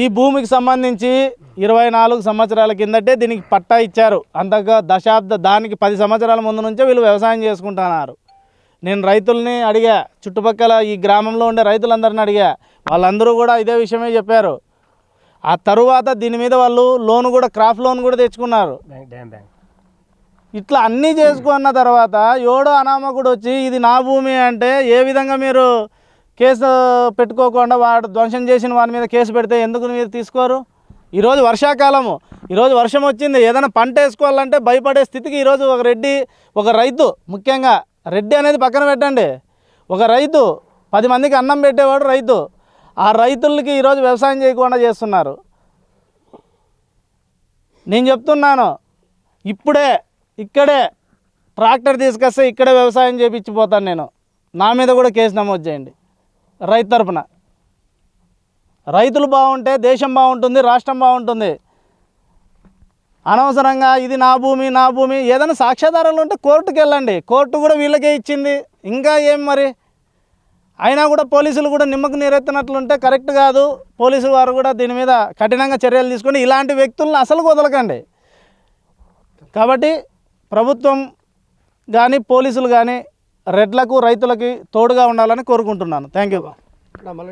ఈ భూమికి సంబంధించి ఇరవై నాలుగు సంవత్సరాల కిందటే దీనికి పట్టా ఇచ్చారు. అంతగా దశాబ్ద దానికి పది సంవత్సరాల ముందు నుంచే వీళ్ళు వ్యవసాయం చేసుకుంటున్నారు. నేను రైతుల్ని అడిగా చుట్టుపక్కల ఈ గ్రామంలో ఉండే రైతులందరిని అడిగా. వాళ్ళందరూ కూడా ఇదే విషయమే చెప్పారు. ఆ తరువాత దీని మీద వాళ్ళు లోన్ కూడా క్రాప్ లోన్ కూడా తెచ్చుకున్నారు. ఇట్లా అన్నీ చేసుకున్న తర్వాత ఎవడో అనామకుడు వచ్చి ఇది నా భూమి అంటే ఏ విధంగా మీరు కేసు పెట్టుకోకుండా వాడు ధ్వంసం చేసిన వాడి మీద కేసు పెడితే ఎందుకు మీరు తీసుకోరు? ఈరోజు వర్షాకాలము. ఈరోజు వర్షం వచ్చింది. ఏదైనా పంట వేసుకోవాలంటే భయపడే స్థితికి ఈరోజు ఒక రెడ్డి ఒక రైతు ముఖ్యంగా రెడ్డి అనేది పక్కన పెట్టండి. ఒక రైతు పది మందికి అన్నం పెట్టేవాడు రైతు. ఆ రైతులకి ఈరోజు వ్యవసాయం చేయకుండా చేస్తున్నారు. నేను చెప్తున్నాను ఇప్పుడే ఇక్కడే ట్రాక్టర్ తీసుకొస్తే ఇక్కడే వ్యవసాయం చేపించిపోతాను నేను. నా మీద కూడా కేసు నమోదు చేయండి. రైతు తరపున. రైతులు బాగుంటే దేశం బాగుంటుంది రాష్ట్రం బాగుంటుంది. అనవసరంగా ఇది నా భూమి నా భూమి ఏదైనా సాక్ష్యాధారాలు ఉంటే కోర్టుకి వెళ్ళండి కోర్టు కూడా వీళ్ళకే ఇచ్చింది. ఇంకా ఏం మరి? అయినా కూడా పోలీసులు కూడా నిమ్మకు నీరెత్తినట్లుంటే కరెక్ట్ కాదు. పోలీసు వారు కూడా దీని మీద కఠినంగా చర్యలు తీసుకొని ఇలాంటి వ్యక్తులను అసలు వదలకండి. కాబట్టి ప్రభుత్వం కానీ పోలీసులు కానీ రెడ్లకు రైతులకి తోడుగా ఉండాలని కోరుకుంటున్నాను. Thank you